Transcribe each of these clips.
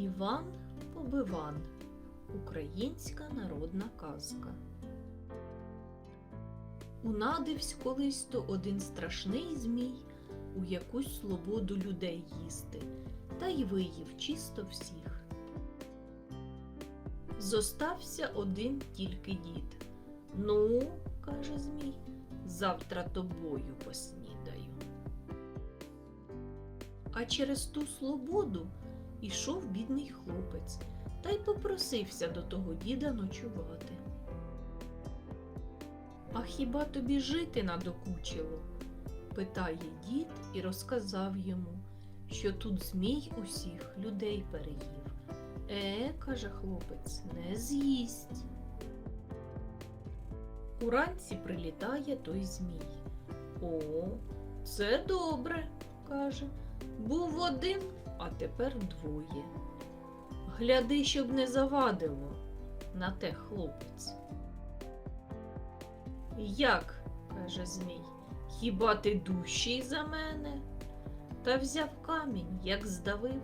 Іван Побиван. Українська народна казка. Унадивсь колись то один страшний змій у якусь свободу людей їсти, та й виїв чисто всіх. Зостався один тільки дід. Ну, каже Змій, завтра тобою поснідаю. А через ту свободу ішов бідний хлопець та й попросився до того діда ночувати. А хіба тобі жити надокучило? питає дід і розказав йому, що тут змій усіх людей переїв. Е, каже хлопець, не з'їсть. Уранці прилітає той змій. О, це добре, каже. Був один, а тепер двоє. Гляди, щоб не завадило, на те хлопець. Як? каже Змій, хіба ти дужчий за мене? Та взяв камінь, як здавив,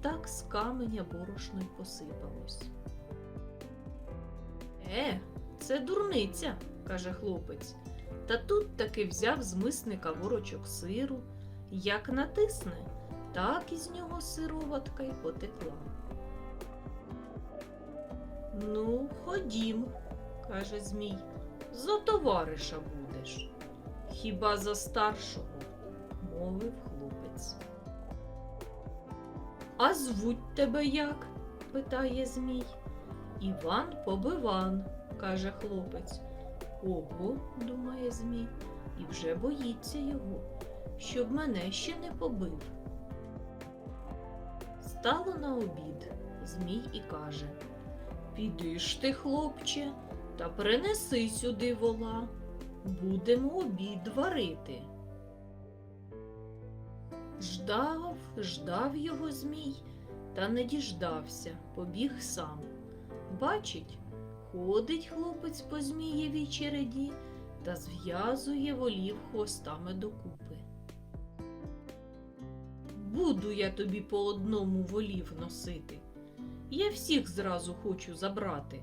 так з каменя борошно й посипалось. Е, це дурниця, каже хлопець. Та тут таки взяв з мисника ворочок сиру, як натисне, так із нього сироватка й потекла. Ну, ходім, каже Змій, за товариша будеш. Хіба за старшого, мовив хлопець. А звуть тебе як? питає Змій. Іван Побиван, каже хлопець. Ого, думає Змій, і вже боїться його, щоб мене ще не побив. Стало на обід Змій і каже Піди ж ти, хлопче, та принеси сюди вола. Будемо обід варити. Ждав, ждав його Змій, та не діждався, побіг сам. Бачить, ходить хлопець по змієвій череді та зв'язує волів хвостами докупи. Буду я тобі по одному волів носити. Я всіх зразу хочу забрати,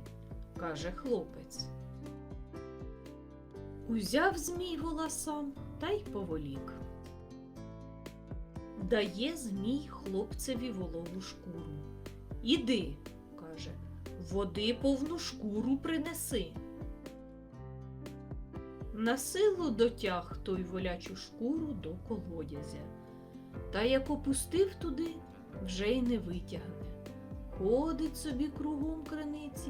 каже хлопець. Узяв змій вола сам та й поволік. Дає змій хлопцеві волову шкуру. Іди, каже, води повну шкуру принеси. На силу дотяг той волячу шкуру до колодязя. Та як опустив туди, вже й не витягне. Ходить собі кругом криниці,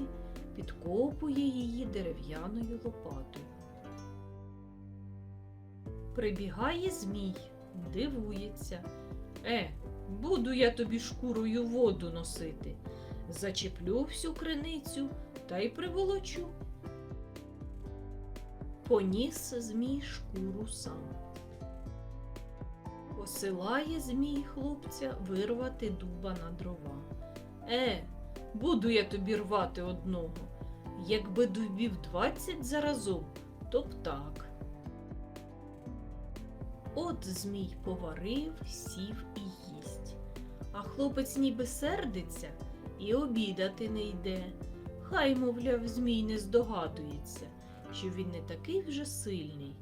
підкопує її дерев'яною лопатою. Прибігає змій, дивується. Е, буду я тобі шкурою воду носити. Зачеплю всю криницю та й приволочу. Поніс змій шкуру сам. Посилає змій хлопця вирвати дуба на дрова. Е, буду я тобі рвати одного. Якби дубів двадцять заразом, то б так. От змій поварив, сів і їсть. А хлопець ніби сердиться і обідати не йде. Хай, мовляв, змій не здогадується, що він не такий вже сильний,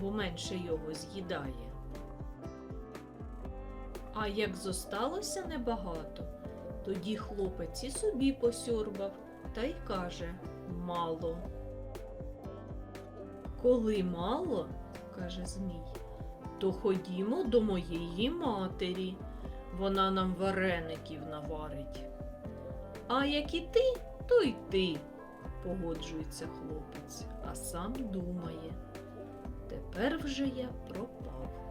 бо менше його з'їдає. А як зосталося небагато, тоді хлопець і собі посьорбав та й каже мало. Коли мало, каже Змій, то ходімо до моєї матері. Вона нам вареників наварить. А як і ти, то й ти, погоджується хлопець, а сам думає. Тепер вже я пропав.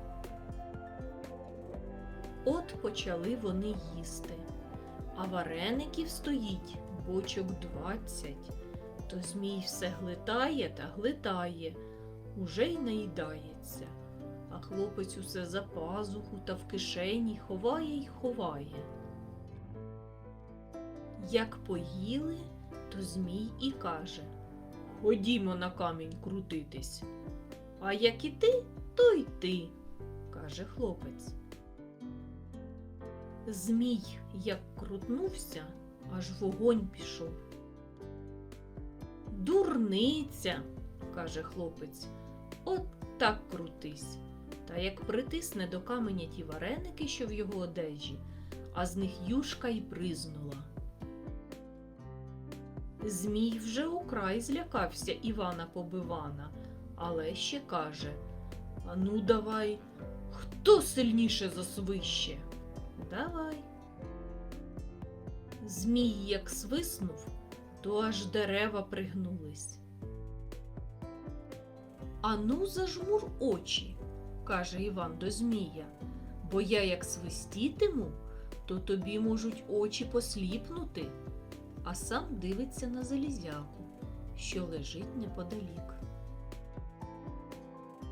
От почали вони їсти, а вареників стоїть бочок двадцять. То Змій все глитає та глитає, уже й наїдається, а хлопець усе за пазуху та в кишені ховає й ховає. Як поїли, то Змій і каже Ходімо на камінь крутитись. А як і ти, то й ти, каже хлопець. Змій як крутнувся, аж вогонь пішов. Дурниця, каже хлопець, от так крутись. Та як притисне до каменя ті вареники, що в його одежі, а з них юшка й бризнула. Змій вже украй злякався Івана Побивана, але ще каже Ану, давай, хто сильніше засвище? Давай. Змій як свиснув, то аж дерева пригнулись. Ану, зажмур очі, каже Іван до Змія, бо я як свистітиму, то тобі можуть очі посліпнути, а сам дивиться на залізяку, що лежить неподалік.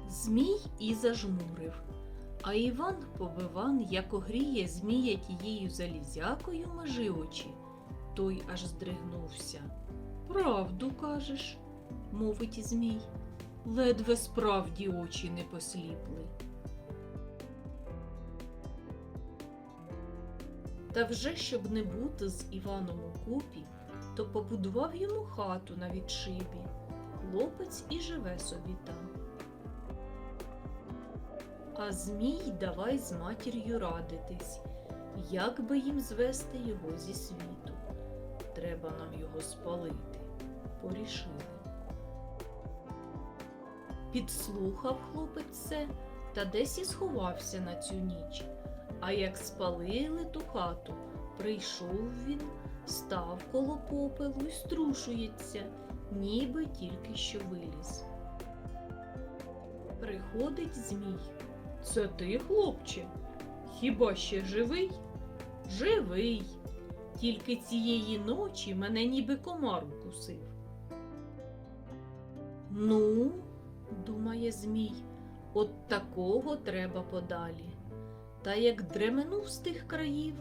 Змій і зажмурив, а Іван Побиван, як огріє Змія тією залізякою межи очі, той аж здригнувся. Правду кажеш, мовить Змій, ледве справді очі не посліпли. Та вже щоб не бути з Іваном у купі, то побудував йому хату на відшибі. Хлопець і живе собі там. А Змій давай з матір'ю радитись, як би їм звести його зі світу. Треба нам його спалити. Порішили. Підслухав хлопець це та десь і сховався на цю ніч. А як спалили ту хату, прийшов він, став коло попелу й струшується, ніби тільки що виліз. Приходить Змій. Це ти, хлопче? Хіба ще живий? Живий. Тільки цієї ночі мене ніби комар укусив. Ну, думає Змій, от такого треба подалі. Та як дременув з тих країв,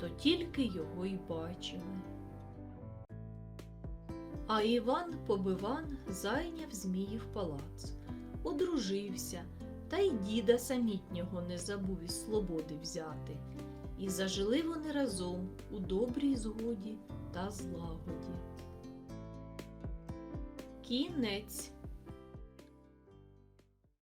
то тільки його й бачили. А Іван Побиван зайняв Зміїв палац, одружився, та й діда самітнього не забув із свободи взяти. І зажили вони разом у добрій згоді та злагоді. Кінець